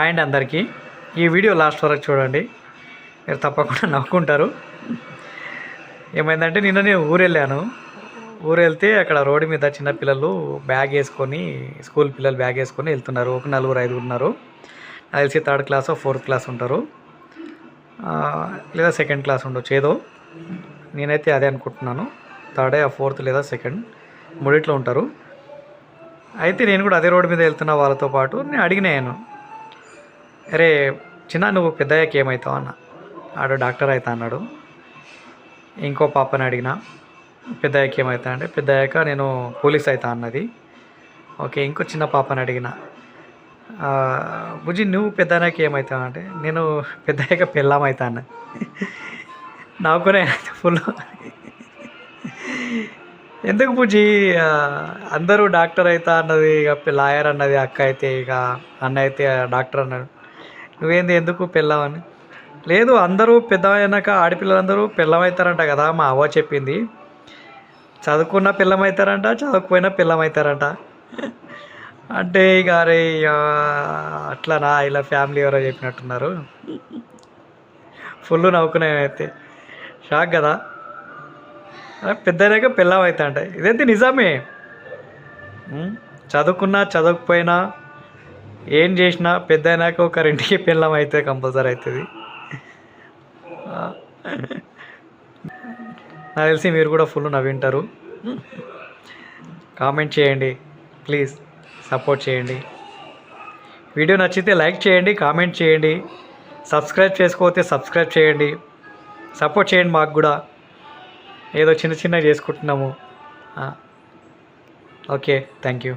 And అందరికీ. ఈ video last వరకు చూడండి. మీరు తప్పకుండా నవ్వుకుంటారు. ఏమైందంటే నిన్న నేను ఊరు వెళ్ళాను ఊరు వెళ్తే అక్కడ రోడ్డు మీద చిన్న పిల్లలు బ్యాగ్ వేసుకొని స్కూల్ పిల్లలు బ్యాగ్ వేసుకొని వెళ్తున్నారు. ఒక నలుగురు ఐదుగురు ఉన్నారు. కలిసి తెలిసి థర్డ్ క్లాస్ ఫోర్త్ క్లాస్ ఉంటారు. లేదా సెకండ్ క్లాస్ ఉండొచ్చు ఏదో. నేనైతే అదే అనుకుంటున్నాను. థర్డ్ ఫోర్త్ లేదా సెకండ్ మూడిట్లో ఉంటారు. అయితే నేను కూడా అదే రోడ్డు మీద వెళ్తున్నా వాళ్ళతో పాటు నేను అడిగినాను అరే చిన్న నువ్వు పెద్దయ్యాక ఏమవుతావు అన్న? ఆడు డాక్టర్ అవుతా అన్నాడు. ఇంకో పాపని అడిగిన పెద్దయ్యాక ఏమవుతా అంటే పెద్దయ్యాక నేను పోలీస్ అవుతా అన్నది. ఓకే ఇంకో చిన్న పాపని అడిగిన బుజ్జి నువ్వు పెద్దయ్యాక ఏమవుతావు అంటే నేను పెద్దయ్యాక పెళ్ళాం అవుతా అన్న. నాకునే ఫుల్. ఎందుకు బుజ్జి? అందరూ డాక్టర్ అవుతా అన్నది ఇక లాయర్ అన్నది అక్క అయితే ఇక అన్న అయితే డాక్టర్ అన్నాడు. నువ్వేంది ఎందుకు పెళ్ళావని? లేదు అందరూ పెద్ద అయినాక ఆడపిల్లలందరూ పిల్లమవుతారంట కదా మా అవ్వ చెప్పింది. చదువుకున్న పిల్లమవుతారంట చదువుకపోయినా పిల్లమవుతారంట అంటే ఇక అరే అట్లనా ఇలా ఫ్యామిలీ ఎవరో చెప్పినట్టున్నారు. ఫుల్ నవ్వుకునేనైతే షాక్ కదా? పెద్దనాక పిల్లం అవుతా అంట ఇదైతే నిజమే చదువుకున్నా చదవకపోయినా ఏం చేసినా పెద్ద అయినాక ఒక రెండుకి పిల్లం అయితే కంపల్సరీ అవుతుంది. నాకు తెలిసి మీరు కూడా ఫుల్ నవ్వింటారు. కామెంట్ చేయండి ప్లీజ్ సపోర్ట్ చేయండి. వీడియో నచ్చితే లైక్ చేయండి కామెంట్ చేయండి. సబ్స్క్రైబ్ చేసుకోకపోతే సబ్స్క్రైబ్ చేయండి. సపోర్ట్ చేయండి మాకు కూడా. ఏదో చిన్న చిన్న చేసుకుంటున్నాము. Okay thank you.